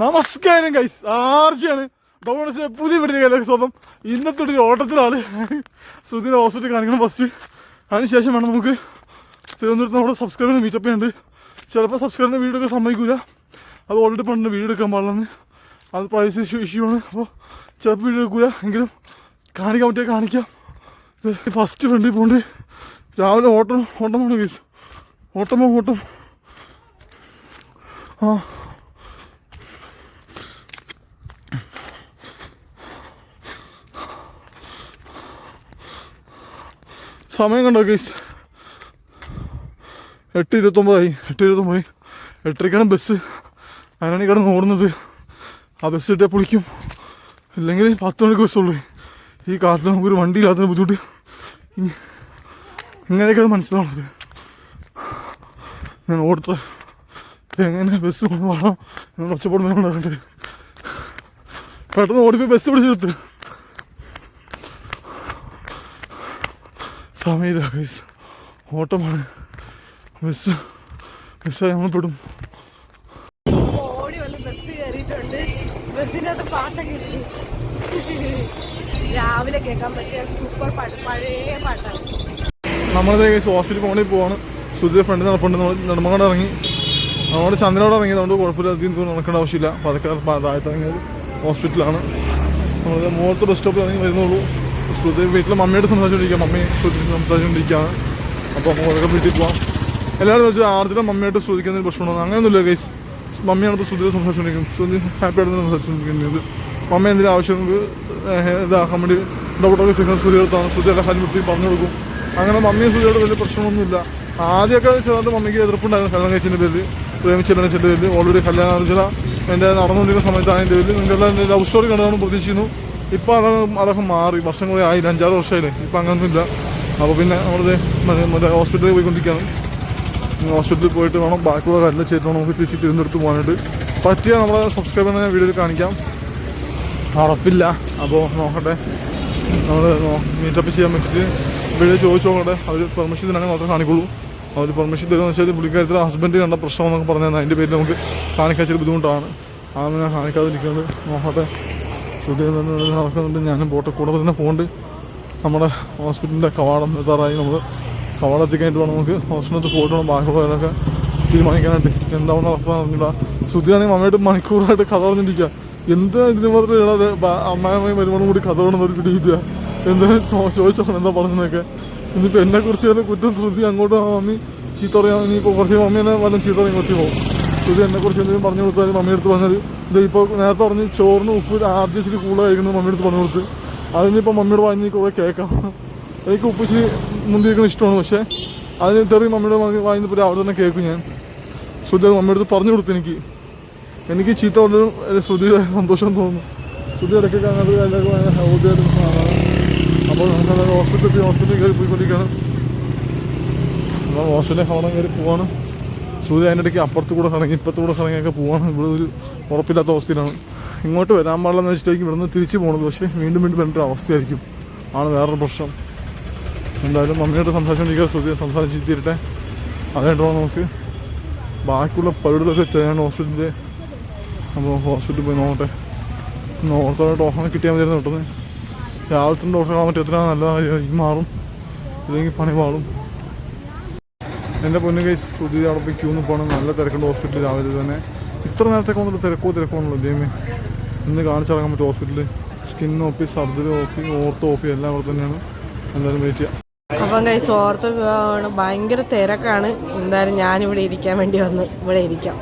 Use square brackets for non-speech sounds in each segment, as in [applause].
നമസ്കാരം guys ആർജിയാണ്. Donors പുതിയ വീട്ടിലേക്ക് സ്വന്തം ഇന്നത്തെ ഒരു ഓട്ടത്തിലാണ്. ശ്രുതിനെ ഹോസ്പിറ്റൽ കാണിക്കണം ഫസ്റ്റ് അതിനുശേഷം വേണം നമുക്ക് തിരുവനന്തപുരത്ത് നമ്മുടെ സബ്സ്ക്രൈബറിന് മീറ്റപ്പ് ഉണ്ട് ചിലപ്പോൾ സബ്സ്ക്രൈബറിന്റെ വീടൊക്കെ സമ്മതിക്കില്ല അത് ഓൾറെഡി പണ്ട് വീട് എടുക്കാൻ പാടില്ലെന്ന്. അത് പ്രൈസ് ഇഷ്യൂ ഇഷ്യൂ ആണ്. അപ്പോൾ ചിലപ്പോൾ വീട് എടുക്കില്ല എങ്കിലും കാണിക്കാൻ പറ്റിയാൽ കാണിക്കാം. ഫസ്റ്റ് ഫ്രണ്ടിൽ പോണ്ട്. രാവിലെ ഓട്ടം ഓട്ടം കേസ് ഓട്ടമോ ഓട്ടം. ആ. സമയം കണ്ടോ കേസ് എട്ട് ഇരുപത്തൊമ്പതായി എട്ട് ഇരുപത്തൊമ്പതായി എട്ടരയ്ക്കാണ് ബസ് അതിനാണ് ഈ കിടന്ന് ഓടുന്നത്. ആ ബസ് ഇട്ടേ പൊളിക്കും. ഇല്ലെങ്കിൽ പത്ത് മണിക്ക് ബസ്സുള്ളൂ ഈ കാട്ടിൽ നമുക്കൊരു വണ്ടി ഇല്ലാത്തതിന് ബുദ്ധിമുട്ട്. ഇങ്ങനെയൊക്കെയാണ് മനസ്സിലാവുന്നത്. ഞാൻ ഓടട്ടെ. എങ്ങനെ ബസ് വേണം. ഞാൻ ഒച്ചപ്പെടുന്നുണ്ട് പെട്ടെന്ന് ഓടിപ്പോയി ബസ് പിടിച്ചെടുത്ത്. സമയമില്ല മിസ് ഓട്ടമാണ്. മിസ് മിസ്സായി നമ്മൾ പെടും. ഓടി വന്ന് ബസ് കയറിയിട്ടുണ്ട്. ബസ്സിനകത്ത് പാട്ടൊക്കെ ഇട്ടു. രാവിലെ കേൾക്കാൻ പറ്റിയ സൂപ്പർ പാട്ട് പഴയ പാട്ടാണ്. നമ്മളത് ഹോസ്പിറ്റൽ പോകണമെങ്കിൽ പോവാണ്. സുധീർ ഫ്രണ്ട് നടപ്പുണ്ട്. നമ്മൾ നെടുമങ്ങാട് ഇറങ്ങി. നമ്മളോട് ചന്ദ്രനോട് ഇറങ്ങി. അതുകൊണ്ട് കുഴപ്പമില്ല. അധികം ദൂരം നടക്കേണ്ട ആവശ്യമില്ല. പതക്കെ താഴത്ത് ഇറങ്ങിയത് ഹോസ്പിറ്റലാണ് നമ്മൾ മൂന്നത്തെ ബസ് സ്റ്റോപ്പിൽ ഇറങ്ങി വരുന്നുള്ളൂ. ശ്രുതി വീട്ടിൽ മമ്മിയോട് സംസാരിച്ചുകൊണ്ടിരിക്കുക മമ്മി ശ്രുതി സംസാരിച്ചുകൊണ്ടിരിക്കുകയാണ് അപ്പോൾ നമുക്ക് വീട്ടിൽ പോവാം. എല്ലാവരും വെച്ചാൽ ആർദ്രം മമ്മിയായിട്ട് ശ്രുതിക്കുന്ന ഒരു പ്രശ്നമുണ്ടോ? അങ്ങനെയൊന്നുമില്ല കേസ് മമ്മിയാണ് ഇപ്പോൾ ശ്രുതിയെ സംസാരിച്ചുകൊണ്ടിരിക്കുന്നത് ശ്രുതി ഹാപ്പിയായിട്ട് സംസാരിച്ചുകൊണ്ടിരിക്കുന്നത് മമ്മ എന്തിനും ആവശ്യം ഇതാക്കാൻ വേണ്ടി ഡോക്ടറൊക്കെ ചെയ്യുന്ന ശ്രുതി എടുത്താണ് ശ്രുതി എല്ലാ കാര്യം വൃത്തി പറഞ്ഞു കൊടുക്കും. അങ്ങനെ മമ്മിയും ശ്രുതിയോട് വലിയ പ്രശ്നമൊന്നുമില്ല. ആദ്യമൊക്കെ ചെറുതായിട്ട് മമ്മിക്ക് എതിർപ്പുണ്ടായിരുന്നു കല്യാണം കഴിച്ചതിന്റെ പേരിൽ പ്രേമിച്ചിരുന്നതിന്റെ പേരിൽ ഓൾറെഡി കല്യാണം ആലോചന എന്റെ നടന്നുകൊണ്ടിരിക്കുന്ന സമയത്താണ് എന്റെ പേരിൽ നിങ്ങളുടെ ലവ് സ്റ്റോറി കണ്ടതാണ് പ്രതീക്ഷിക്കുന്നു. ഇപ്പം അതൊക്കെ അതൊക്കെ മാറി വർഷം കൂടി ആയില്ല അഞ്ചാറ് വർഷമായില്ലേ? ഇപ്പം അങ്ങനൊന്നുമില്ല. അപ്പോൾ പിന്നെ നമ്മളിത് മറ്റേ- ഹോസ്പിറ്റലിൽ പോയിക്കൊണ്ടിരിക്കുകയാണ്. ഹോസ്പിറ്റലിൽ പോയിട്ട് വേണം ബാക്കിയുള്ള കാര്യങ്ങൾ ചെയ്തിട്ട് നമുക്ക് തിരിച്ച് തിരുവനന്തപുരത്ത് പോകാനായിട്ട്. പറ്റിയ നമ്മളെ സബ്സ്ക്രൈബ് ഞാൻ വീഡിയോയിൽ കാണിക്കാം. ഉറപ്പില്ല. അപ്പോൾ നോക്കട്ടെ. നമ്മൾ മീറ്റപ്പ് ചെയ്യാൻ പറ്റിയിട്ട് വീഡിയോ ചോദിച്ചു നോക്കട്ടെ. അവർ പെർമിഷൻ തരാണെങ്കിൽ മാത്രമേ കാണിക്കുള്ളൂ. അവർ പെർമിഷൻ തരുമെന്ന് വെച്ചാൽ പുള്ളിക്കാരത്തിൽ ഹസ്ബൻഡ് കണ്ട പ്രശ്നം എന്നൊക്കെ പറഞ്ഞാൽ അതിന്റെ പേരിൽ നമുക്ക് കാണിക്കാൻ ഇച്ചിരി ബുദ്ധിമുട്ടാണ്. അതൊന്നും ഞാൻ കാണിക്കാതിരിക്കുന്നത് നോക്കട്ടെ. ശ്രുതി നടക്കുന്നുണ്ട് ഞാനും ബോട്ട് കൂടെ തന്നെ പോകുന്നുണ്ട് നമ്മുടെ ഹോസ്പിറ്റലിന്റെ കവാടം എത്താറായി നമ്മൾ കവാടം എത്തിക്കാനായിട്ട് വേണം. നമുക്ക് ഹോസ്പിറ്റലിൽ പോയിട്ട് വേണം ബാക്കിയുള്ളവരൊക്കെ തീരുമാനിക്കാനായിട്ട് എന്താവുന്ന അവസ്ഥ അറിഞ്ഞില്ല ശ്രുതിയാണെങ്കിൽ മമ്മയായിട്ട് മണിക്കൂറായിട്ട് കഥ പറഞ്ഞിരിക്കുക എന്താ ഇതിന് മാത്രം ഇടാതെ അമ്മായി വരുമാനം കൂടി കഥ വേണമെന്ന് ഒരു പിടിയില്ല എന്താ ചോദിച്ചോളാം എന്താ പറഞ്ഞതൊക്കെ ഇന്നിപ്പോൾ എന്നെക്കുറിച്ച് തന്നെ കുറ്റം ശ്രുതി അങ്ങോട്ട് മമ്മി ചീത്ത പറയാൻ ഇനിയിപ്പോൾ കുറച്ച് മമ്മി തന്നെ വല്ലതും ചീത്ത പറയും കുറച്ച് പോകും. ശ്രുതി എന്നെ കുറിച്ച് എന്തെങ്കിലും പറഞ്ഞു കൊടുത്താൽ മമ്മി എടുത്ത് പറഞ്ഞത് ഇത് ഇപ്പോൾ നേരത്തെ പറഞ്ഞ് ചോറിന് ഉപ്പ് ആദ്യം ഇച്ചിരി കൂടുതലായിരിക്കുന്നത് മമ്മി എടുത്ത് പറഞ്ഞു കൊടുത്ത്. അതിനിപ്പോൾ മമ്മിയുടെ വാങ്ങി കുറേ കേൾക്കാം. എനിക്ക് ഉപ്പ് ഇച്ചിരി മുന്തിരിക്കണം ഇഷ്ടമാണ് പക്ഷേ അതിന് തെറി മമ്മിയുടെ വാങ്ങിയപ്പോൾ അവിടെ തന്നെ കേൾക്കും ഞാൻ. ശ്രുതി അത് മമ്മിയുടെ അടുത്ത് പറഞ്ഞു കൊടുത്തു എനിക്ക്. എനിക്ക് ചീത്ത കൊണ്ടും ശ്രുതിയുടെ സന്തോഷം തോന്നുന്നു. ശ്രുതി ഇടയ്ക്കൊക്കെ അങ്ങനത്തെ കാര്യങ്ങളൊക്കെ ഔദ്യോഗിക അപ്പോൾ നമുക്ക് ഹോസ്പിറ്റലിൽ ഹോസ്പിറ്റലിൽ കയറി പോയിക്കൊണ്ടിരിക്കുകയാണ്. ഹോസ്പിറ്റലിൽ അവിടെ കയറി പോവാണ്. ശ്രുതി അതിന്റെ ഇടയ്ക്ക് അപ്പുറത്ത് കൂടെ കറങ്ങി ഇപ്പുറത്ത് കൂടെ കറങ്ങിയൊക്കെ പോവാണ്. ഇവിടെ ഒരു ഉറപ്പില്ലാത്ത അവസ്ഥയിലാണ്. ഇങ്ങോട്ട് വരാൻ പാടില്ലെന്ന് വെച്ചിട്ടായിരിക്കും ഇവിടുന്ന് തിരിച്ച് പോകണത് പക്ഷേ വീണ്ടും വീണ്ടും വരേണ്ട അവസ്ഥയായിരിക്കും. ആണ് വേറൊരു പ്രശ്നം. എന്തായാലും മമ്മിയോട് സംസാരിച്ചുകൊണ്ടിരിക്കുക ശ്രുതി സംസാരിച്ച് തീരട്ടെ. അതായിട്ട് നമുക്ക് ബാക്കിയുള്ള പഴുതൊക്കെ തരാണ് ഹോസ്പിറ്റലിൽ അപ്പോൾ ഹോസ്പിറ്റലിൽ പോയി നോക്കട്ടെ. നോർത്തോടെ ടോക്കൺ കിട്ടിയാൽ മതിയായിരുന്നു കിട്ടുന്നത് രാവിലത്തെ ഡോക്ടറെ കാണാൻ പറ്റും എത്ര നല്ല മാറും. ഇല്ലെങ്കിൽ പണി മാറും. എന്റെ പൊന്നു കൈ സ്തുതി അവിടെ പോയി ക്യൂ പോകണം. നല്ല തിരക്കുണ്ട് ഹോസ്പിറ്റലിൽ രാവിലെ തന്നെ. ഇത്ര നേരത്തേക്ക് വന്നിട്ട് തിരക്കോ തിരക്കോ ഉള്ളൂ ദൈവമേ. ഇന്ന് കാണിച്ചിറങ്ങാൻ പറ്റും ഹോസ്പിറ്റലിൽ skin OP surgery OP ortho OP എല്ലാം അവിടെ തന്നെയാണ്. എന്തായാലും വെയിറ്റ് ചെയ്യാം. അപ്പം കൈസ് ഓർത്തോ വിഭാഗമാണ് ഭയങ്കര തിരക്കാണ്. എന്തായാലും ഞാനിവിടെ ഇരിക്കാൻ വേണ്ടി വന്ന് ഇവിടെ ഇരിക്കാം.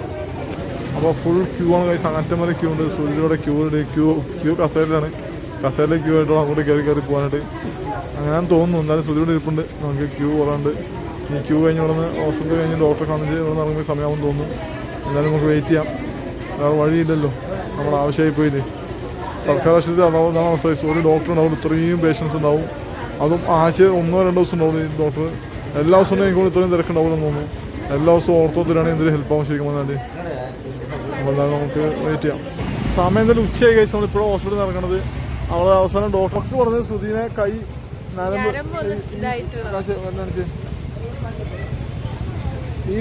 അപ്പോൾ ഫുൾ ക്യൂ ആണ് കൈസ് വരെ ക്യൂ ഉണ്ട്. സൂര്യയുടെ ക്യൂ ഉണ്ട്. ക്യൂ ക്യൂ കസേരയിലാണ്. കസേരയിലെ ക്യൂ ആയിട്ടാണ് അങ്ങോട്ട് കയറി കയറി പോകാനായിട്ട്. അങ്ങനെ തോന്നുന്നു. എന്തായാലും സൂര്യയുടെ ഇരിപ്പുണ്ട്. നമുക്ക് ക്യൂ കുറവുണ്ട് ക്യൂ കഴിഞ്ഞ് ഇവിടെ നിന്ന് ഹോസ്പിറ്റൽ കഴിഞ്ഞ് ഡോക്ടറെ കാണിച്ച് ഇവിടെ നിന്ന് ഇറങ്ങുമ്പോൾ സമയമാകും തോന്നുന്നു. എന്തായാലും നമുക്ക് വെയിറ്റ് ചെയ്യാം. വേറെ വഴിയില്ലല്ലോ. നമ്മൾ ആവശ്യമായി പോയില്ലേ സർക്കാർ ആശുപത്രി അതാവും അതാണ് അവസ്ഥ. ഒരു ഡോക്ടർ ഉണ്ടാവും ഇത്രയും പേഷ്യൻസ് ഉണ്ടാവും. അതും ആഴ്ച ഒന്നോ രണ്ടോ ദിവസം ഉണ്ടാവും ഈ ഡോക്ടർ എല്ലാ ദിവസവും എനിക്ക് ഇത്രയും തിരക്കുണ്ടാവില്ലെന്ന് തോന്നുന്നു. എല്ലാ ദിവസവും ഓർത്തോത്തിലാണ് എന്തെങ്കിലും ഹെൽപ്പ് ആവാൻ ശരിക്കും പറഞ്ഞാൽ അപ്പോൾ എന്തായാലും നമുക്ക് വെയിറ്റ് ചെയ്യാം. സമയം എന്തായാലും ഉച്ചയായി കഴിച്ച് നമ്മളിപ്പോഴും ഹോസ്പിറ്റലിൽ നടക്കണത് അവിടെ അവസാനം ഡോക്ടർ പറഞ്ഞത് ശ്രുതിനെ കൈ നരമ്പ്. ഈ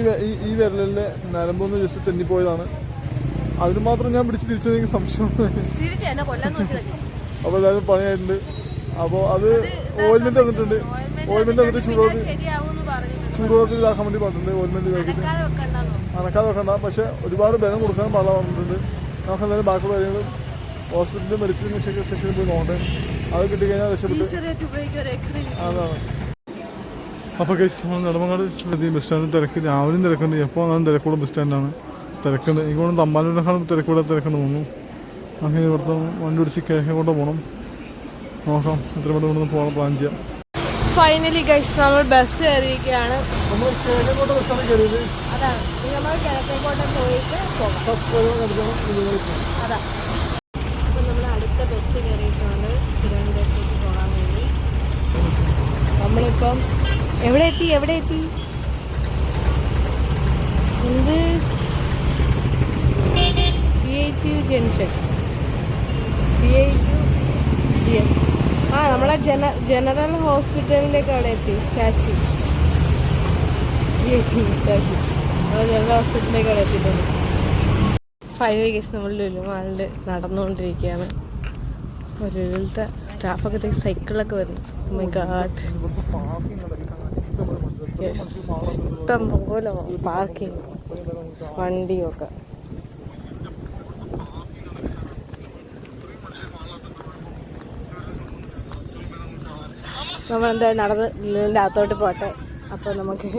ഈ- വിരലിലെ നരമ്പൊന്ന് ജസ്റ്റ് തെന്നിപ്പോയതാണ്. അതിന് മാത്രം ഞാൻ പിടിച്ച് തിരിച്ചത് എനിക്ക് സംശയം. അപ്പൊ എന്നെ കൊല്ലാൻ നോക്കിയതല്ലേ അപ്പോൾ എല്ലാവരും പണിയായിട്ടുണ്ട്. അപ്പോൾ അത് ഓയിൽമെന്റ് തന്നിട്ടുണ്ട്. ഓയിൽമെന്റ് ശരിയാവൂന്ന് പറഞ്ഞു ചൂടുവെള്ളത്തിൽ ഇതാക്കാൻ വേണ്ടി പറഞ്ഞിട്ടുണ്ട്. ഓയിൽമെന്റ് കഴിച്ചിട്ട്. വെക്കണ്ടെന്നോ അനക്കാതെ വെക്കണ്ട. പക്ഷെ ഒരുപാട് ബലം കൊടുക്കാൻ പാടില്ല പറഞ്ഞിട്ടുണ്ട് നമുക്ക് എന്തായാലും ബാക്കിയുള്ള കാര്യങ്ങൾ ഹോസ്പിറ്റലിൽ മെഡിസിൻ സെക്ഷനിൽ പോയി നോക്കട്ടെ അത് കിട്ടിക്കഴിഞ്ഞാൽ രക്ഷപ്പെട്ടു അതാണ്. അപ്പോൾ കേസ് നമ്മൾ നെടുമങ്ങാട് ബസ് സ്റ്റാൻഡിൽ തിരക്ക്. രാവിലെയും തിരക്കുണ്ട്. എപ്പോൾ വന്നാലും തിരക്കുള്ള ബസ് സ്റ്റാൻഡാണ് തിരക്കുണ്ട്. എനിക്ക് തോന്നുന്നു തമ്പാനൂരിനേക്കാളും തിരക്കൂടെ തിരക്കുണ്ട് തോന്നുന്നു. അങ്ങനെ ഇവിടുത്തെ വണ്ടി പിടിച്ച് കിഴക്കേ കൊണ്ട് പോകണം നോക്കാം എത്ര മണി കൊണ്ടൊന്ന് പോകാൻ പ്ലാൻ ചെയ്യാം. ഫൈനലി ഗൈസ് നമ്മൾ ബസ് കയറിയിരിക്കുകയാണ്. അതാ. നമ്മൾ അടുത്ത ബസ് കയറിയിട്ടുണ്ട് തിരുവനന്തപുരത്തേക്ക് പോകാൻ വേണ്ടി. നമ്മളിപ്പം എവിടെ എത്തി എവിടെ എത്തി എന്ത് C I T junction C I T ആ നമ്മളെ ജന ജനറൽ ഹോസ്പിറ്റലിലേക്ക് അവിടെ എത്തി. സ്റ്റാച്യു സി ഐ ജനറൽ ഹോസ്പിറ്റലിലേക്ക് അവിടെ എത്തിയിട്ടുണ്ട്. ഫൈവ് കേസ് നമ്മൾ ലുലുമാളിൽ നടന്നുകൊണ്ടിരിക്കുകയാണ്. ഒരു സ്റ്റാഫൊക്കെ സൈക്കിളൊക്കെ വരുന്നു. Oh മൈ ഗാഡ് ഇവിടുത്തെ പാർക്കിംഗ് ഇഷ്ടം പോലെ പാർക്കിംഗ് വണ്ടിയൊക്കെ നമ്മളെന്തായാലും നടന്ന് ലുലുവിന്റെ അകത്തോട്ട് പോട്ടെ അപ്പോൾ നമുക്ക്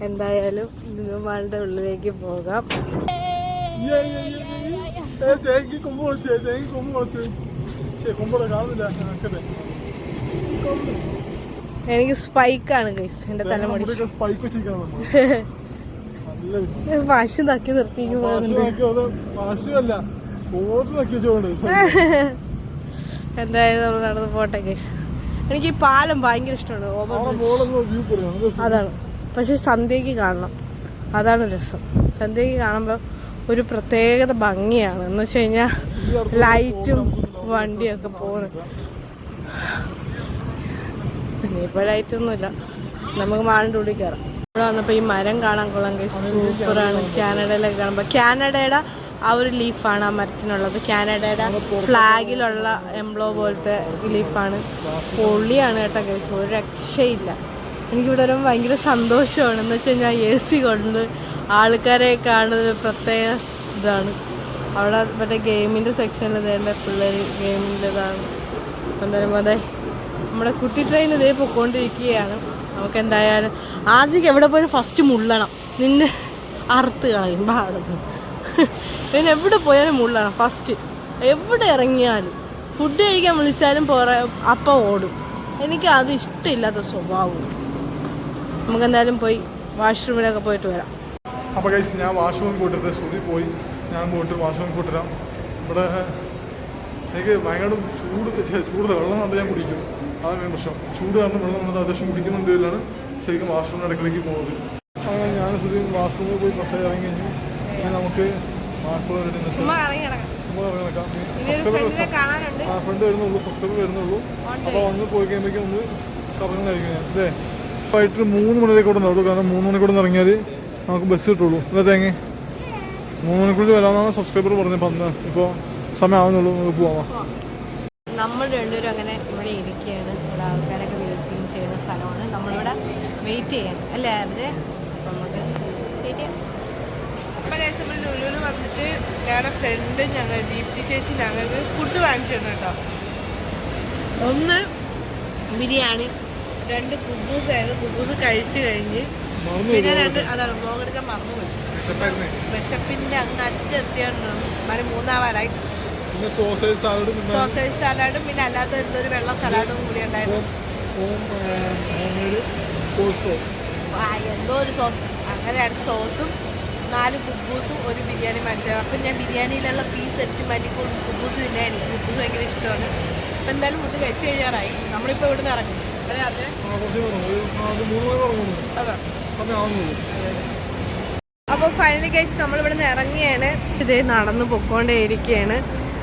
എന്തായാലും ലുലുമാളിന്റെ ഉള്ളിലേക്ക് പോകാം തേങ്ങി കൊമ്പ് വിളിച്ചേ തേങ്ങി കൊമ്പ് വിളിച്ചേ ശരി കൊമ്പോടെ കാണുന്നില്ല എനിക്ക് സ്പൈക്കാണ് ഗൈസ് എന്റെ തലമുടി. പശു [laughs] നക്കി നിർത്തിക്ക് എന്തായാലും നമ്മൾ നടന്ന് പോട്ടെ ഗൈസ് എനിക്ക് ഈ പാലം ഭയങ്കര ഇഷ്ടമാണ് ഓവർ അതാണ്. പക്ഷെ സന്ധ്യക്ക് കാണണം. അതാണ് രസം. സന്ധ്യക്ക് കാണുമ്പോൾ ഒരു പ്രത്യേകത ഭംഗിയാണ്. എന്ന് വെച്ച് കഴിഞ്ഞാൽ ലൈറ്റും വണ്ടിയൊക്കെ പോകുന്നത് ഇനിയിപ്പോൾ നമുക്ക് മാളിന്റെ ഉള്ളിൽ കയറാം ഇവിടെ വന്നപ്പോൾ ഈ മരം കാണാൻ കൊള്ളാം സൂപ്പറാണ്. കാനഡയിലൊക്കെ കാണുമ്പോൾ കാനഡയുടെ ആ ഒരു ലീഫാണ് ആ മരത്തിനുള്ളത്. കാനഡയുടെ ഫ്ലാഗിലുള്ള എംബ്ലോ പോലത്തെ ലീഫാണ് പൊള്ളിയാണ് കേട്ടോ കേസ് ഒരു രക്ഷയില്ല. എനിക്കിവിടെ വരുമ്പോൾ ഭയങ്കര സന്തോഷമാണ്. എന്ന് വെച്ച് കഴിഞ്ഞാൽ എ സി കൊണ്ട് ആൾക്കാരെ കാണുന്നത് പ്രത്യേക ഇതാണ്. അവിടെ മറ്റേ ഗെയിമിന്റെ സെക്ഷനിൽ തേണ്ട പിള്ളേർ ഗെയിമിന്റെ ഇതാണ് എന്തായാലും അതെ. നമ്മുടെ കുട്ടി ട്രെയിൻ ഇതേ പൊക്കോണ്ടിരിക്കുകയാണ്. നമുക്ക് എന്തായാലും ആദ്യം എവിടെ പോയാലും ഫസ്റ്റ് മുള്ളണം. നിന്നെ അറുത്ത് കളയും പാടത്ത്. പിന്നെ എവിടെ പോയാലും മുള്ളണം ഫസ്റ്റ് എവിടെ ഇറങ്ങിയാലും ഫുഡ് കഴിക്കാൻ വിളിച്ചാലും പുറ അപ്പം ഓടും. എനിക്ക് അത് ഇഷ്ടമില്ലാത്ത സ്വഭാവം. നമുക്ക് എന്തായാലും പോയി വാഷ്റൂമിലൊക്കെ പോയിട്ട് വരാം. അപ്പോൾ കഴിച്ച് ഞാൻ വാഷ്റൂം കൂട്ടിട്ട് ശ്രുതി പോയി ഞാൻ പോയിട്ട് വാഷ്റൂം കൂട്ടിടാം ഇവിടെ എനിക്ക് ഭയങ്കര ചൂട് ചൂട് വെള്ളം കണ്ട് ഞാൻ കുടിക്കും. അതാണ് പ്രശ്നം. ചൂട് കാരണം വെള്ളം വന്നിട്ട് അത്യാവശ്യം കുടിക്കുന്നുണ്ട് ഇതിലാണ് ശരിക്കും വാഷ്റൂമിന് അടുക്കളേക്ക് പോകുന്നത്. അങ്ങനെ ഞാൻ ശരിക്കും വാഷ്റൂമിൽ പോയി പക്ഷേ ഇറങ്ങി കഴിഞ്ഞു. ഇനി നമുക്ക് ആ ഫ്രണ്ട് വരുന്നുള്ളൂ സബ്സ്ക്രൈബർ വരുന്നുള്ളൂ അപ്പോൾ വന്ന് പോയി കഴിയുമ്പോഴേക്കും ഒന്ന് കറങ്ങുന്നതായിരിക്കും ഞാൻ. അല്ലേ? വൈകിട്ട് മൂന്ന് മണിയിലേക്ക് കൂടെ നടക്കും. കാരണം മൂന്ന് മണിക്കൂടെ ഇറങ്ങിയാൽ നമുക്ക് ബസ് കിട്ടുള്ളൂ. അല്ലേ തേങ്ങ? മൂന്ന് മണിക്കൂർ വരാമെന്നാണ് സബ്സ്ക്രൈബർ പറഞ്ഞത്. അന്ന് ഇപ്പോൾ സമയം ആവുന്നുള്ളൂ. നമുക്ക് പോവാം. നമ്മൾ രണ്ടുപേരും അങ്ങനെ ഇവിടെ ഇരിക്കുകയാണ്. ഇവിടെ ആൾക്കാരൊക്കെ വെയിറ്റിംഗ് ചെയ്യുന്ന സ്ഥലമാണ്. നമ്മളിവിടെ വെയിറ്റ് ചെയ്യാൻ അല്ലേ അവർ നമുക്ക് ചെയ്യാം. ലുലുവിൽ വന്നിട്ട് ഞങ്ങളുടെ ഫ്രണ്ട് ഞങ്ങൾ ദീപ്തി ചേച്ചി ഞങ്ങൾക്ക് ഫുഡ് വാങ്ങിച്ചു തന്നു കേട്ടോ. ഒന്ന് ബിരിയാണി. രണ്ട് കുബൂസ് ആയിരുന്നു. കുബൂസ് കഴിച്ചു കഴിഞ്ഞ് പിന്നെ രണ്ട് അതാണ് മോങ്ങെടുക്കാൻ എടുക്കാൻ മറന്നുപോയി. വിശപ്പിന്റെ അങ്ങ് അറ്റെത്തിയാണ് മണി മൂന്നാവാറായി. സോസേജ് സാലഡ് പിന്നെ സോസേജ് സലാഡും പിന്നെ അല്ലാത്ത എന്തൊരു വെള്ള സലാഡും കൂടി ഉണ്ടായിരുന്നു എന്തോ ഒരു സോസ്. അങ്ങനെ രണ്ട് സോസും നാല് കുബൂസും ഒരു ബിരിയാണി വാങ്ങിച്ചത് അപ്പം ഞാൻ ബിരിയാണിയിലുള്ള പീസ് എടുത്ത് മാറ്റി കുബൂസ് തിന്നാൻ എനിക്ക് കുബൂസ് ഭയങ്കര ഇഷ്ടമാണ്. അപ്പം എന്തായാലും ഫുഡ് കഴിച്ചു കഴിയാറായി നമ്മളിപ്പോൾ ഇവിടെ നിന്ന് ഇറങ്ങും അപ്പോൾ ഫൈനലി കഴിച്ച് നമ്മളിവിടെ നിന്ന് ഇറങ്ങിയാണ്. ഇതേ നടന്ന് പൊക്കോണ്ടേയിരിക്കുകയാണ്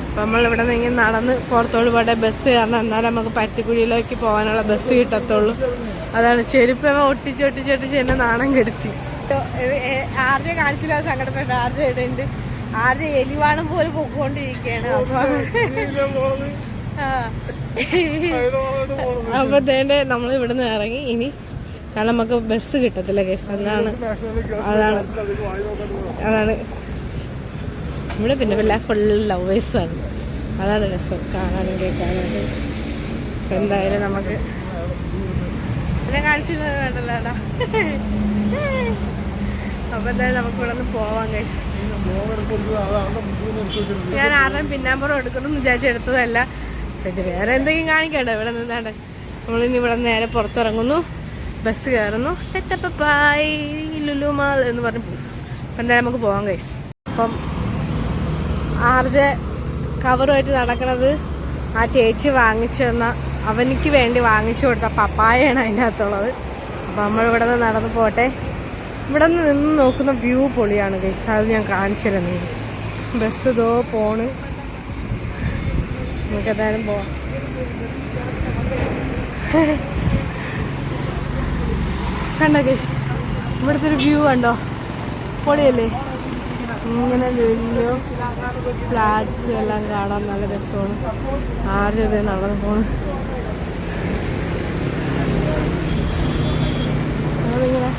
അപ്പോൾ നമ്മളിവിടെ നിന്ന് ഇങ്ങനെ നടന്ന് പുറത്തോട് പോട്ടെ ബസ് കാരണം എന്നാലും നമുക്ക് പരുത്തിക്കുഴിയിലേക്ക് പോകാനുള്ള ബസ് കിട്ടത്തുള്ളൂ. അതാണ് ചെരുപ്പ് ഒട്ടിച്ച് ഒട്ടിച്ച് ഒട്ടിച്ച് എന്നെ നാണം കെടുത്തി. ആർജെ കാണിച്ചില്ല സങ്കടപ്പെട്ട ആർജെ ഇടുന്നുണ്ട് ആദ്യം എലിവാണം പോലെ പൊക്കോണ്ടിരിക്കുകയാണ്. അപ്പൊ. അപ്പൊ തേണ്ടേ നമ്മൾ ഇവിടുന്ന് ഇറങ്ങി. ഇനി കാരണം നമുക്ക് ബസ് കിട്ടത്തില്ല കേസ് അതാണ് അതാണ്. അതാണ്. ഇവിടെ പിന്നെ പിള്ളേർ ഫുൾ ലവേഴ്സാണ് അതാണ് രസം. കാണാനും കേൾക്കാനും എന്തായാലും നമുക്ക് എന്നെ കാണിച്ചിരുന്നത് വേണ്ടല്ലോ ഏട്ടാ അപ്പൊ എന്തായാലും നമുക്ക് ഇവിടെ നിന്ന് പോവാൻ കഴിച്ചു ഞാൻ ആരുടെയും പിന്നാമ്പുറം എടുക്കണം എന്ന് വിചാരിച്ചെടുത്തതല്ല പിന്നെ വേറെ എന്തെങ്കിലും കാണിക്കണ്ട? ഇവിടെ നിന്നാണ്ട് നമ്മളിനി ഇവിടെ നേരെ പുറത്തിറങ്ങുന്നു. ബസ് കയറുന്നു. എന്ന് പറഞ്ഞ് പോകും എന്തായാലും നമുക്ക് പോവാൻ കഴിച്ചു ആർജെ കവറുമായിട്ട് നടക്കുന്നത് ആ ചേച്ചി വാങ്ങിച്ചു തന്ന അവനിക്ക് വേണ്ടി വാങ്ങിച്ചു കൊടുത്ത പപ്പായയാണ് അതിന്റെ അകത്തുള്ളത് അപ്പം നമ്മൾ ഇവിടെ നിന്ന് നടന്നു പോട്ടെ. ഇവിടെ നിന്ന് നിന്ന് നോക്കുന്ന വ്യൂ പൊളിയാണ് ഗൈസ് അത് ഞാൻ കാണിച്ചിരുന്നു ബസ് ഇതോ പോണ്. നമുക്ക് എന്തായാലും പോവാം. കണ്ടോ ഗൈസ് ഇവിടുത്തെ ഒരു വ്യൂ കണ്ടോ? പൊളിയല്ലേ? ഇങ്ങനെ വലിയ ഫ്ലാറ്റ്സ് എല്ലാം കാണാൻ നല്ല രസമാണ്. ആരും ഇത് നടന്നു പോണ്. നമ്മളിങ്ങനെ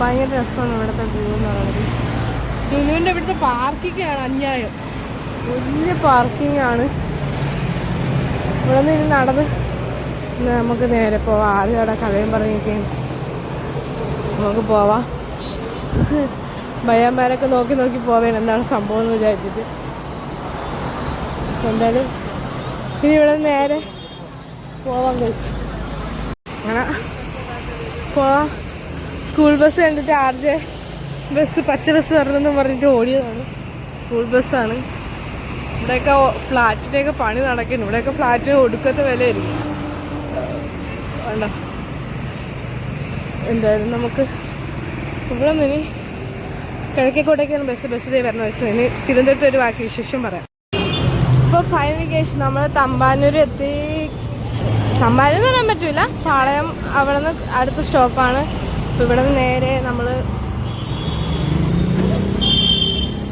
ഭയങ്കര രസമാണ് ഇവിടുത്തെ വ്യൂ എന്ന് പറയുന്നത്. ലുലുവിന്റെ ഇവിടുത്തെ പാർക്കിങ്ങാണ് അന്യായം. വലിയ പാർക്കിങ്ങാണ് ഇവിടെ നിന്ന് ഇനി നടന്ന് നമുക്ക് നേരെ പോവാം. ആദ്യം അവിടെ കഥയും പറഞ്ഞിരിക്കുകയും നമുക്ക് പോവാം. ഭയന്മാരൊക്കെ നോക്കി നോക്കി പോവേണം. എന്താണ് സംഭവം എന്ന് വിചാരിച്ചിട്ട്. എന്തായാലും ഇനി ഇവിടെ നേരെ പോവാൻ കഴിച്ചു. അങ്ങനെ പോവാം. സ്കൂൾ ബസ് കണ്ടിട്ട് ആർജെ ബസ് പച്ച ബസ് വരണമെന്ന് പറഞ്ഞിട്ട് ഓടിയതാണ്. സ്കൂൾ ബസ്സാണ്. ഇവിടെയൊക്കെ ഫ്ലാറ്റിന്റെയൊക്കെ പണി നടക്കുന്നു. ഇവിടെയൊക്കെ ഫ്ലാറ്റ് ഒടുക്കത്തെ വിലയായിരിക്കും. വേണ്ട എന്തായാലും നമുക്ക് ഇവിടെ നിന്ന് ഇനി കിഴക്കേക്കോട്ടേക്കാണ് ബസ് ബസ് ഇതേ വരണ ബസ്. ഇനി തിരുവനന്തപുരത്ത് ഒരു ബാക്കി വിശേഷം പറയാം. ഇപ്പോൾ ഫൈനൽ കേസ് നമ്മൾ തമ്പാനൂർ എത്തി. തമ്പാനൂർ പറയാൻ പറ്റൂല. പാളയം അവിടെ നിന്ന് അടുത്ത സ്റ്റോപ്പാണ് അപ്പോൾ ഇവിടെ നിന്ന് നേരെ നമ്മൾ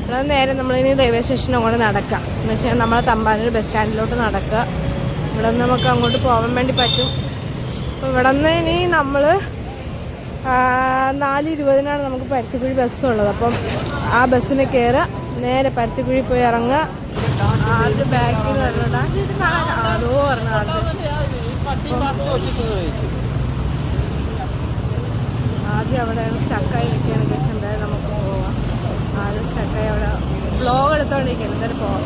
ഇവിടെ നേരെ ഇനി റെയിൽവേ സ്റ്റേഷനും അങ്ങോട്ട് നടക്കാം. എന്ന് വെച്ചാൽ നമ്മളെ തമ്പാനൂർ ബസ് സ്റ്റാൻഡിലോട്ട് നടക്കുക. ഇവിടെ നിന്ന് നമുക്ക് അങ്ങോട്ട് പോകാൻ വേണ്ടി പറ്റും. അപ്പോൾ ഇവിടെ നിന്ന് ഇനി നമ്മൾ നാല് ഇരുപതിനാണ് നമുക്ക് പരുത്തിക്കുഴി ഉള്ളത് അപ്പം ആ ബസ്സിന് കയറുക നേരെ പരുത്തിക്കുഴി പോയി ഇറങ്ങുക. ആദ്യം ബാക്കിൽ അതോ പറഞ്ഞ ആദ്യം അവിടെ സ്റ്റക്കായി നിൽക്കുകയാണ് കേസ് എന്തായാലും നമുക്ക് പോവാം. ആദ്യം സ്റ്റക്കായി അവിടെ ബ്ലോഗ് എടുത്തോണ്ടിരിക്കുകയാണ്. എന്തായാലും പോവാം.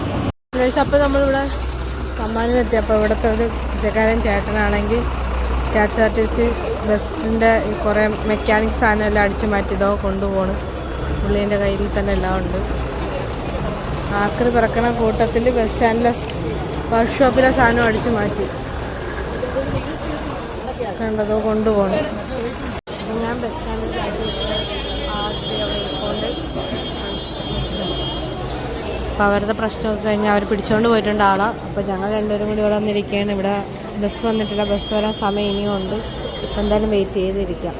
കേസ് അപ്പോൾ നമ്മളിവിടെ സമ്മാനിലെത്തി അപ്പോൾ ഇവിടുത്തെ ഒരു പിച്ചക്കാരൻ ചേട്ടനാണെങ്കിൽ കെ എസ് ബസ്സിന്റെ കുറേ മെക്കാനിക് സാധനം എല്ലാം അടിച്ചു മാറ്റിയതോ കൊണ്ടുപോകണം പുള്ളീന്റെ കയ്യിൽ തന്നെ എല്ലാം ഉണ്ട്. ആക്രി പിറക്കണ കൂട്ടത്തിൽ ബസ് സ്റ്റാൻഡിലെ വർക്ക്ഷോപ്പിലെ സാധനം അടിച്ചു മാറ്റി. കണ്ടതോ കൊണ്ടുപോകണം ഞാൻ ബസ് സ്റ്റാൻഡിൽ അപ്പോൾ അവരുടെ പ്രശ്നമൊക്കെ കഴിഞ്ഞാൽ അവർ പിടിച്ചുകൊണ്ട് പോയിട്ടുണ്ട് ആളാണ് അപ്പോൾ ഞങ്ങൾ രണ്ടുപേരും കൂടി ഇവിടെ വന്നിരിക്കുകയാണ്. ഇവിടെ ബസ് വന്നിട്ടില്ല. ബസ് വരാൻ സമയം ഇനിയും ഉണ്ട് എന്തായാലും വെയിറ്റ് ചെയ്തിരിക്കാം.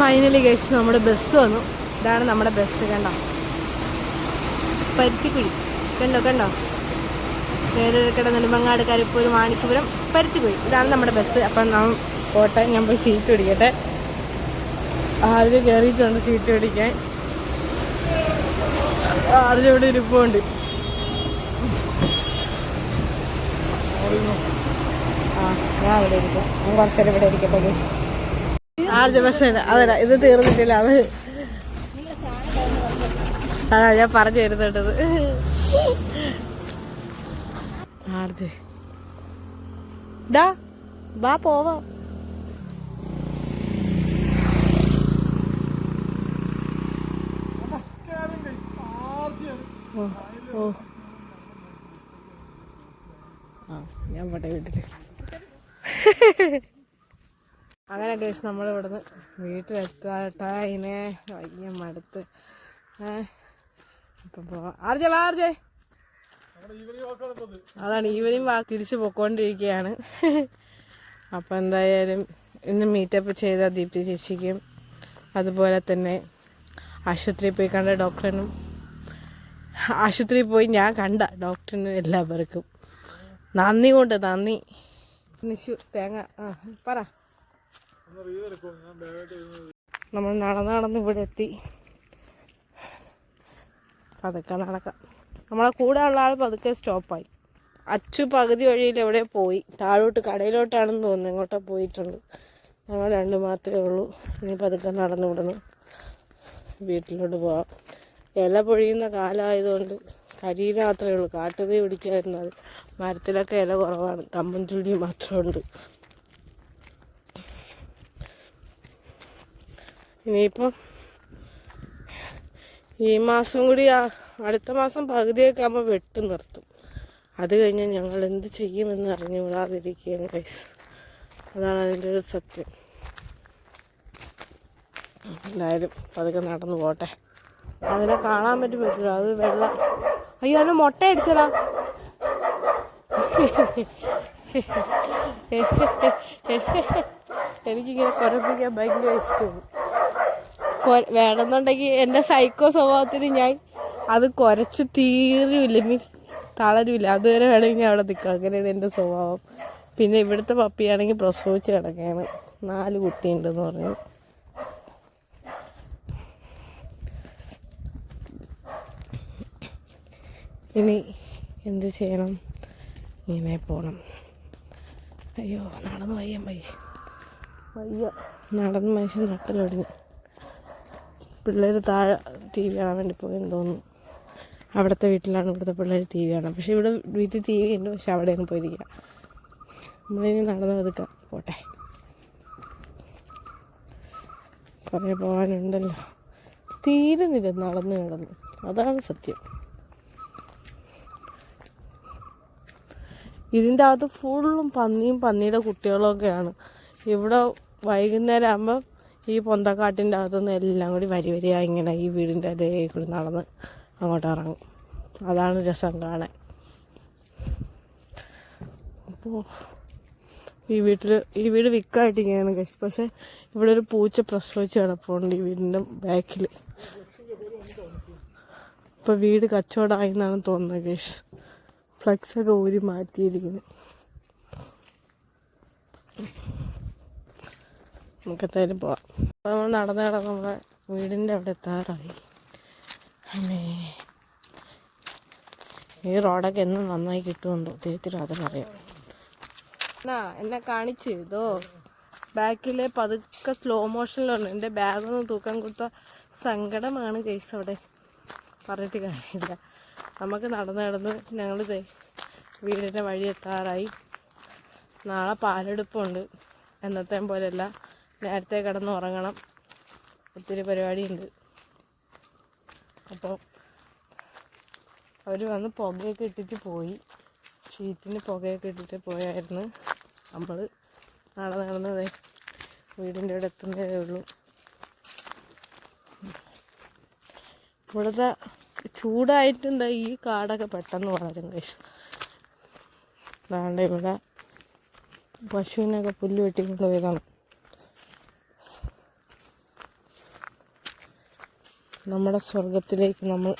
ഫൈനലി കഴിച്ച് നമ്മുടെ ബസ് വന്നു. ഇതാണ് നമ്മുടെ ബസ് കണ്ടോ? പരുത്തിക്കുഴി. കണ്ടോ കണ്ടോ? വേറൊരുക്കട നെടുമങ്ങാട് കരിപ്പൂർ മാണിക്കപുരം പരുത്തിക്കുഴി. ഇതാണ് നമ്മുടെ ബസ് അപ്പം നാം പോട്ടെ ഞാൻ പോയി സീറ്റ് പിടിക്കട്ടെ ആദ്യം കയറിയിട്ടുണ്ട് സീറ്റ് പിടിക്കാൻ ആദ്യം ഇവിടെ ഇരിപ്പുണ്ട് ആ ഞാൻ ഇവിടെ ഇരിക്കാം ഞാൻ കുറച്ച് നേരം ഇവിടെ ഇരിക്കട്ടെ ഗേസ് ആർജ ബസ് അതല്ല ഇത് തീർന്നിട്ടില്ല അത്. അതാ ഞാൻ പറഞ്ഞു തരുന്നുണ്ടത്. ആർജെ. ഡാ വാ പോവാം. ഓ ഓ. ആ ഞാൻ പോട്ടെ വീട്ടിൽ. അങ്ങനെ കേസ് നമ്മൾ ഇവിടുന്ന് വീട്ടിലെത്താട്ടാ. വലിയ മടുത്ത്. ഇപ്പം ആർജെ വാ ആർജെ. അതാണ് ഈവനിങ് വാ തിരിച്ച് പോയിക്കൊണ്ടിരിക്കുകയാണ് അപ്പം എന്തായാലും ഇന്ന് മീറ്റപ്പ് ചെയ്ത ദീപ്തി ചേച്ചിക്കും. അതുപോലെ തന്നെ ആശുപത്രിയിൽ പോയി കണ്ട ഡോക്ടറിനും. ആശുപത്രിയിൽ പോയി ഞാൻ കണ്ട ഡോക്ടറിനും എല്ലാവർക്കും. നന്ദി കൊണ്ട് നന്ദി. നിശു തേങ്ങ ആ പറ. നമ്മൾ നടന്ന് നടന്ന് ഇവിടെ എത്തി. പതുക്കെ നടക്കാം. നമ്മളെ കൂടെ ഉള്ള ആൾ പതുക്കെ സ്റ്റോപ്പായി അച്ചു പകുതി വഴിയിൽ എവിടെ പോയി? താഴോട്ട് കടയിലോട്ടാണെന്ന് തോന്നുന്നു. ഇങ്ങോട്ടോ പോയിട്ടുണ്ട്. ഞങ്ങൾ രണ്ടു മാത്രമേ ഉള്ളൂ. ഇനി പതുക്കെ നടന്നു വിടുന്നു വീട്ടിലോട്ട് പോവാം. ഇല പൊഴിയുന്ന കാലമായതുകൊണ്ട് കരിയിൽ മാത്രമേ ഉള്ളൂ. കാട്ടുതീ പിടിക്കാതിരുന്നാൽ മരത്തിലൊക്കെ ഇല കുറവാണ്. കമ്പം ചുള്ളി മാത്രമുണ്ട്. ഇനിയിപ്പം ഈ മാസം കൂടി അടുത്ത മാസം പകുതിയൊക്കെ ആകുമ്പോൾ വെട്ട് നിർത്തും. അത് കഴിഞ്ഞ് ഞങ്ങൾ എന്ത് ചെയ്യുമെന്ന് അറിഞ്ഞുകൂടാതിരിക്കുകയാണ് ഗൈസ് അതാണ് അതിന്റെ ഒരു സത്യം. എന്തായാലും പതുക്കെ നടന്നു പോട്ടെ. അതിനെ കാണാൻ പറ്റും പറ്റില്ല. അത് വെള്ളം അയ്യോ അതിന് മുട്ട [laughs] എനിക്കിങ്ങനെ കുറപ്പിക്കാൻ ഭയങ്കര ഇഷ്ടമാണ്. വേണമെന്നുണ്ടെങ്കിൽ എന്റെ സൈക്കോ സ്വഭാവത്തിന് ഞാൻ അത് കുറച്ച് തീരുമില്ല മീൻസ് തളരുമില്ല അതുവരെ വേണമെങ്കിൽ ഞാൻ അവിടെ നിൽക്കും. അങ്ങനെയാണ് എന്റെ സ്വഭാവം. പിന്നെ ഇവിടുത്തെ പപ്പിയാണെങ്കിൽ പ്രസവിച്ച് കിടക്കുകയാണ്. നാല് കുട്ടിയുണ്ടെന്ന് പറഞ്ഞു. ഇനി എന്ത് ചെയ്യണം? ഇങ്ങനെ പോകണം അയ്യോ നടന്ന് വയ്യ വയ്യ വയ്യ. നടന്ന് മനുഷ്യൻ നട്ടലൊടിഞ്ഞു പിള്ളേർ താഴെ ടി വി കാണാൻ വേണ്ടി പോയെന്ന് തോന്നുന്നു. അവിടുത്തെ വീട്ടിലാണ് ഇവിടുത്തെ പിള്ളേർ ടി വി കാണാം പക്ഷേ ഇവിടെ വീട്ടിൽ ടി വി ഉണ്ട് പക്ഷെ അവിടെയാണ് പോയിരിക്കുക. നമ്മളിനി നടന്ന് പതുക്കാം പോട്ടെ. കുറേ പോകാനുണ്ടല്ലോ. തീരുന്നില്ല നടന്ന് കിടന്ന് അതാണ് സത്യം. ഇതിന്റെ അകത്ത് ഫുള്ളും പന്നിയും പന്നിയുടെ കുട്ടികളൊക്കെയാണ്. ഇവിടെ വൈകുന്നേരം ആകുമ്പോൾ ഈ പൊന്തക്കാട്ടിന്റെ അകത്തുനിന്ന് എല്ലാം കൂടി വരി വരിയായി ഇങ്ങനെ ഈ വീടിന്റെ അതേ കൂടി നടന്ന് അങ്ങോട്ട് ഇറങ്ങും. അതാണ് രസം കാണാൻ. അപ്പോൾ ഈ വീട്ടിൽ ഈ വീട് വിൽക്കായിട്ടിങ്ങനെയാണ് ഗസ്. പക്ഷേ ഇവിടെ ഒരു പൂച്ച പ്രസവിച്ച് കിടപ്പുണ്ട് ഈ വീടിന്റെ ബാക്കിൽ ഇപ്പോൾ വീട് കച്ചവടമായി എന്നാണ് തോന്നുന്നത് ഗേഷ് ഫ്ലക്സൊക്കെ ഊരി മാറ്റിയിരിക്കുന്നു. നമുക്ക് എന്തായാലും പോവാം. അപ്പോൾ നമ്മൾ നടന്ന് നടന്ന് നമ്മുടെ വീടിന്റെ അവിടെ എത്താറായി. അമ്മേ ഈ റോഡൊക്കെ എന്നും നന്നായി കിട്ടുമുണ്ടോ ദൈവത്തിന് അതിനറിയാം എന്നാ എന്നെ കാണിച്ചു ഇതോ ബാക്കിലെ പതുക്കെ സ്ലോ മോഷനിലുണ്ട് എന്റെ ബാഗൊന്നും തൂക്കാൻ കൊടുത്ത സങ്കടമാണ് കേസ് അവിടെ. പറഞ്ഞിട്ട് കാര്യമില്ല. നമുക്ക് നടന്ന് നടന്ന് ഞങ്ങൾ വീടിന്റെ വഴി എത്താറായി. നാളെ പാലെടുപ്പുണ്ട്. എന്നത്തെ പോലെയല്ല. നേരത്തെ കിടന്ന് ഉറങ്ങണം. ഒത്തിരി പരിപാടിയുണ്ട്. അപ്പോൾ അവർ വന്ന് പുകയൊക്കെ ഇട്ടിട്ട് പോയി. ഷീറ്റിന് പുകയൊക്കെ ഇട്ടിട്ട് പോയായിരുന്നു നമ്മൾ. നാളെ നടന്നതേ വീടിന്റെ അവിടെ എത്തുന്നതേ ഉള്ളൂ. ഇവിടുത്തെ ചൂടായിട്ടുണ്ട് ഈ കാടൊക്കെ പെട്ടെന്ന് വളരും കഴിച്ചു അതാണ്ട് ഇവിടെ പശുവിനൊക്കെ പുല്ല് വെട്ടിക്കൊണ്ട് പോയതാണ്. നമ്മുടെ സ്വർഗത്തിലേക്ക് നമ്മൾ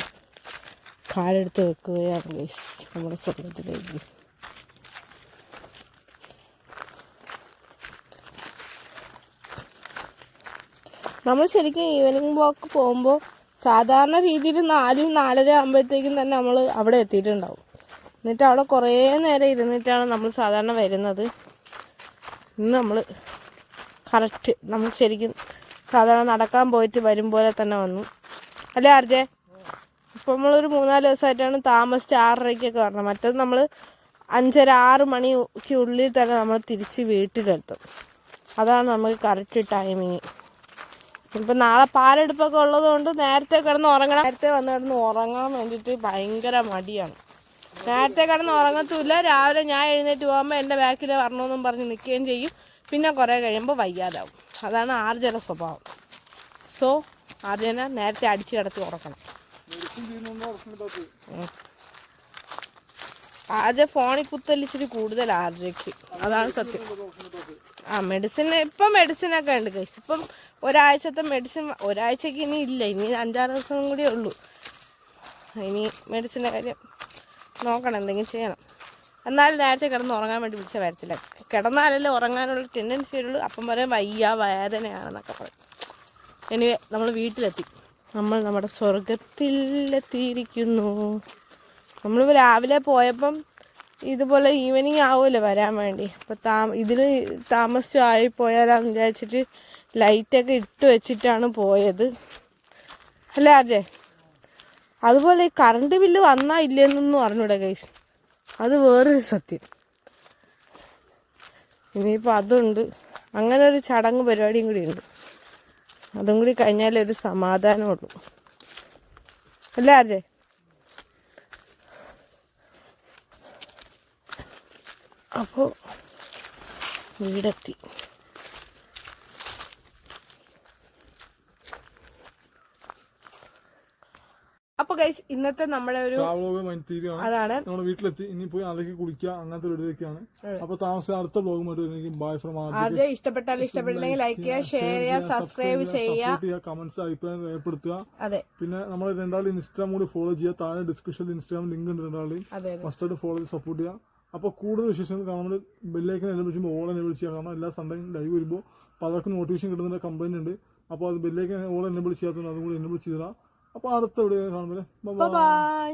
കാലെടുത്ത് വെക്കുകയാണ് ഗൈസ്. നമ്മുടെ സ്വർഗത്തിലേക്ക് നമ്മൾ ശരിക്കും ഈവനിങ് വാക്ക് പോകുമ്പോൾ സാധാരണ രീതിയിൽ നാലും നാലര ആകുമ്പോഴത്തേക്കും തന്നെ നമ്മൾ അവിടെ എത്തിയിട്ടുണ്ടാവും. എന്നിട്ട് അവിടെ കുറേ നേരം ഇരുന്നിട്ടാണ് നമ്മൾ സാധാരണ വരുന്നത്. ഇന്ന് നമ്മൾ കറക്റ്റ് നമ്മൾ ശരിക്കും സാധാരണ നടക്കാൻ പോയിട്ട് വരും പോലെ തന്നെ വന്നു. അല്ലേ ആർജെ? ഇപ്പം നമ്മളൊരു മൂന്നാൽ ദിവസമായിട്ടാണ് താമസിച്ച് ആറരയ്ക്കൊക്കെ വരണം. മറ്റത് നമ്മൾ അഞ്ചര ആറ് മണിക്ക് ഉള്ളിൽ തന്നെ നമ്മൾ തിരിച്ച് വീട്ടിലെത്തും. അതാണ് നമുക്ക് കറക്റ്റ് ടൈമിങ് ഇപ്പം നാളെ പാലെടുപ്പൊക്കെ ഉള്ളത് കൊണ്ട് നേരത്തെ കിടന്ന് ഉറങ്ങണം. നേരത്തെ വന്ന് കിടന്ന് ഉറങ്ങാൻ വേണ്ടിയിട്ട് ഭയങ്കര മടിയാണ്. നേരത്തെ കിടന്ന് ഉറങ്ങത്തുമില്ല രാവിലെ ഞാൻ എഴുന്നേറ്റ് പോകുമ്പോൾ എന്റെ ബാക്കിൽ വരണമെന്നും പറഞ്ഞ് നിൽക്കുകയും ചെയ്യും. പിന്നെ കുറേ കഴിയുമ്പോൾ വയ്യാതാവും. അതാണ് ആർജന സ്വഭാവം. സോ ആർജന നേരത്തെ അടിച്ച് കിടത്തി ഉറക്കണം. ആർജ ഫോണിൽ കുത്തലിച്ചിട്ട് കൂടുതൽ ആർജയ്ക്ക്. അതാണ് സത്യം. ആ മെഡിസിൻ ഇപ്പം മെഡിസിനൊക്കെ ഉണ്ട് കഴിച്ചു ഇപ്പം ഒരാഴ്ചത്തെ മെഡിസിൻ ഒരാഴ്ചക്ക് ഇനി ഇല്ല. ഇനി അഞ്ചാറ് ദിവസം കൂടിയേ ഉള്ളൂ. ഇനി മെഡിസിന്റെ കാര്യം നോക്കണം. എന്തെങ്കിലും ചെയ്യണം. എന്നാലും നേരത്തെ കിടന്ന് ഉറങ്ങാൻ വേണ്ടി വിളിച്ച വരത്തില്ല. കിടന്നാലല്ലേ ഉറങ്ങാനുള്ള ടെൻഡൻസി ഉള്ളൂ അപ്പം പറയും വയ്യ വേദനയാണെന്നൊക്കെ പറയും. എനിവേ നമ്മൾ വീട്ടിലെത്തി. നമ്മൾ നമ്മുടെ സ്വർഗത്തിലെത്തിയിരിക്കുന്നു നമ്മൾ രാവിലെ പോയപ്പം ഇതുപോലെ ഈവനിങ് ആവുമല്ലോ വരാൻ വേണ്ടി. അപ്പം താ ഇതിൽ താമസിച്ചായി പോയാലാന്ന് വിചാരിച്ചിട്ട് ലൈറ്റൊക്കെ ഇട്ട് വെച്ചിട്ടാണ് പോയത്. അല്ലേ അതെ അതുപോലെ ഈ കറണ്ട് ബില്ല് വന്നാ ഇല്ലെന്നൊന്നും അറിഞ്ഞൂടെ കൈ അത് വേറൊരു സത്യം. ഇനിയിപ്പോൾ അതുണ്ട്. അങ്ങനെ ഒരു ചടങ്ങ് പരിപാടിയും കൂടി ഉണ്ട്. അതും കൂടി കഴിഞ്ഞാലേ ഒരു സമാധാനമുള്ളൂ. അല്ലേ അജയ് അപ്പോൾ വീടെത്തി. അപ്പോൾ ഗൈസ് ഇന്നത്തെ നമ്മുടെ ഒരു അതാണ്. നമ്മുടെ വീട്ടിലെത്തി. ഇനി പോയി അതിലേക്ക് കുളിക്കുക അങ്ങനത്തെ വീട്ടിലേക്കാണ് അപ്പൊ താമസിച്ച അടുത്ത ബ്ലോഗുമായിട്ട് ബൈ ഫ്രം ആർജെ ഇഷ്ടപ്പെട്ടാൽ ഇഷ്ടപ്പെട്ടില്ലെങ്കിൽ ലൈക്ക് ചെയ്യുക ഷെയർ ചെയ്യുക സബ്സ്ക്രൈബ് ചെയ്യുക കമന്റ്സ് അഭിപ്രായം രേഖപ്പെടുത്തുക. അതെ. പിന്നെ നമ്മൾ രണ്ടാളും ഇൻസ്റ്റാഗ്രാം കൂടി ഫോളോ ചെയ്യുക. താഴെ ഡിസ്ക്രിപ്ഷനിൽ ഇൻസ്റ്റാഗ്രാം ലിങ്ക് ഉണ്ട് രണ്ടാളി. ഫസ്റ്റ് ഫോളോ ചെയ്ത് സപ്പോർട്ട് ചെയ്യുക. അപ്പോൾ കൂടുതൽ വിശേഷങ്ങൾ കാണുമ്പോൾ ബെല്ലേക്കിനെ എല്ലാം വിളിക്കുമ്പോൾ ഓൾ എന്നെ വിളിച്ചാൽ കാരണം എല്ലാ സൺഡേയും ലൈവ് വരുമ്പോൾ പലർക്കും നോട്ടിഫിക്കേഷൻ കിട്ടുന്ന കംപ്ലൈന്റ് ഉണ്ട്. അപ്പോൾ അത് ബെല്ലേക്ക് ഓൾ എന്നെ വിളിച്ചാത്തതുകൊണ്ട് അതും കൂടി എന്നെ വിളിച്ച് തരാം അപ്പോൾ അടുത്ത വീഡിയോ കാണുമ്പോൾ ബൈ